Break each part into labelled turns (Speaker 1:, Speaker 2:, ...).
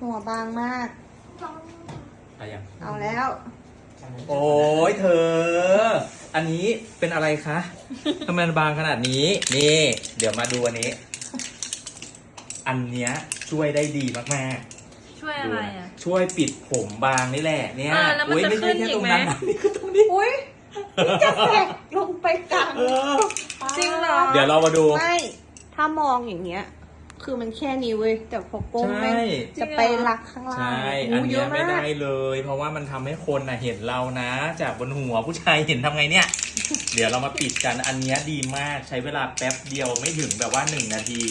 Speaker 1: หัวบางมาก
Speaker 2: อะไรยัง
Speaker 1: เอาแล้ว
Speaker 2: โอ้ยเธอ อันนี้เป็นอะไรคะทำไมมันบางขนาดนี้ นี่ เดี๋ยวมาดูอันนี้ อันเนี้ยช่วยได้ดีมาก
Speaker 3: ช่วย
Speaker 2: ๆ
Speaker 3: อะ
Speaker 2: ดู
Speaker 3: ไร
Speaker 2: นะ
Speaker 3: อะ
Speaker 2: ช่วยปิดผมบางนี่แหละเนี่ย
Speaker 3: อ่าแล้วมัน
Speaker 2: โอ้ย
Speaker 3: จะ
Speaker 2: ไม่ใช่
Speaker 3: ขึ้น
Speaker 2: แค่
Speaker 3: อี
Speaker 2: ต
Speaker 3: ก
Speaker 2: รง
Speaker 3: ไหม
Speaker 2: นั้นนะนี่คือตรงนี้
Speaker 1: อุ้ยนี่จะแตกลงไปกลาง
Speaker 2: เออ
Speaker 3: จริงเหรอ
Speaker 2: เดี๋ยวเรามาดู
Speaker 1: ไม่ ถ้ามองอย่างเงี้ย คือมันแค่นี้เว้ย แต่พอโป้ง
Speaker 2: ใช่
Speaker 1: แม่งจะไปลักข้างล่าง
Speaker 2: ใช่
Speaker 1: โอั
Speaker 2: นเนี้ยะไม่า
Speaker 1: ก
Speaker 2: ได้เลย เพราะว่ามันทำให้คนน่ะเห็นเรานะ จากบนหัวผู้ชายเห็นทำไงเนี่ย เดี๋ยวเรามาปิดกันอันเนี้ยดีมากใช้เวลาแป๊บเดียวไม่ถึงแบบว่าหนึ่งนาที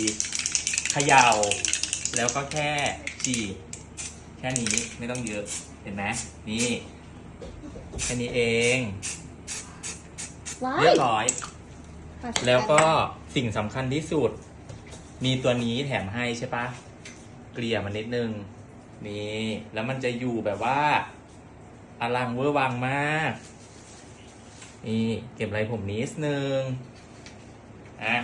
Speaker 2: เขย่า แล้วก็แค่จีบแค่นี้ไม่ต้องเยอะเห็นไหมนี่แค่นี้เอง
Speaker 1: ว้า
Speaker 2: เรีย
Speaker 1: ย
Speaker 2: บร้อย แล้วก็สิ่งสำคัญที่สุด มีตัวนี้แถมให้ใช่ปะเกลี่ยมันนิดนึง นี่ แล้วมันจะอยู่แบบว่า อลังเวอร์วังมาก นี่เก็บไรผมนิดนึง อะ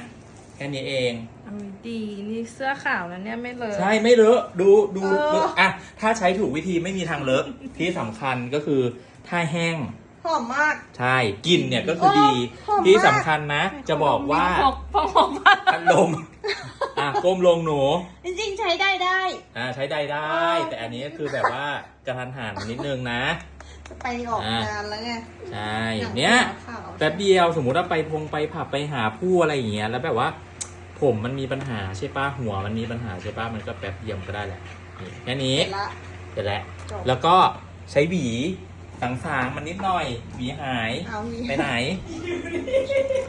Speaker 2: แค่นี้เอง
Speaker 3: เอาดี นี่เสื้อขาวนะเนี่ยไม่เลย
Speaker 2: ใช่ไม่เลอะดูดู
Speaker 1: เออ
Speaker 2: ดูอะ ถ้าใช้ถูกวิธีไม่มีทางเลอะ ที่สำคัญก็คือ ถ้าแห้ง
Speaker 1: หอมมาก
Speaker 2: ใช่กลิ่นเนี่ยก็คือดี
Speaker 1: เออหอมมาก
Speaker 2: ที่สำคัญนะ จะบอกว่า
Speaker 3: หกพอหกพัน
Speaker 2: พัดลม อะก้มลงหนู
Speaker 1: จริงๆใช้ได้ได้
Speaker 2: อ่าใช้ได้ได้
Speaker 1: เออ
Speaker 2: แต่อันนี้ก็คือแบบว่ากระทันหันนิดนึงนะ
Speaker 1: จะไปออก
Speaker 2: อะ
Speaker 1: งานแล้วไง
Speaker 2: ใช่
Speaker 1: อย่าง
Speaker 2: เนี้ย
Speaker 1: ขาวๆ
Speaker 2: แป๊บเดียวสมมุติว่าไปพงไปผับไปหาผู้อะไรอย่างเงี้ยแล้วแบบว่า ผมมันมีปัญหาใช่ป้ะหัวมันมีปัญหาใช่ป้ะมันก็แป๊บเดียวมันก็ได้แหละนี่แค่นี้
Speaker 1: เสร็จละ
Speaker 2: เสร็จแล้ว
Speaker 1: จบ
Speaker 2: แล้วก็ใช้หวีสางๆมันนิดหน่อยหวีหาย
Speaker 1: เอามี
Speaker 2: ไปไหน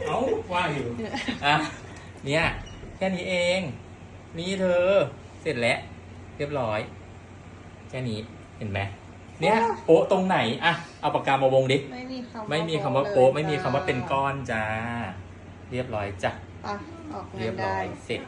Speaker 2: เอ้าว่าอยู่อะเนี่ยแค่นี้เอง นี่เธอ เสร็จแล้ว เรียบร้อย แค่นี้เห็นไหมเนี่ยโป๊ะตรงไหนอะเอาปากกามาวงดิ
Speaker 1: ไม่มีคำ
Speaker 2: ไม่มีคำว่า
Speaker 1: เลย
Speaker 2: โป๊ะไม่มีคำว่าเป็นก้อนจ้า เรียบร้อยจ้ะ
Speaker 1: อะออกงา
Speaker 2: เรีย
Speaker 1: น
Speaker 2: บร้
Speaker 1: ได้
Speaker 2: อยเสร็จ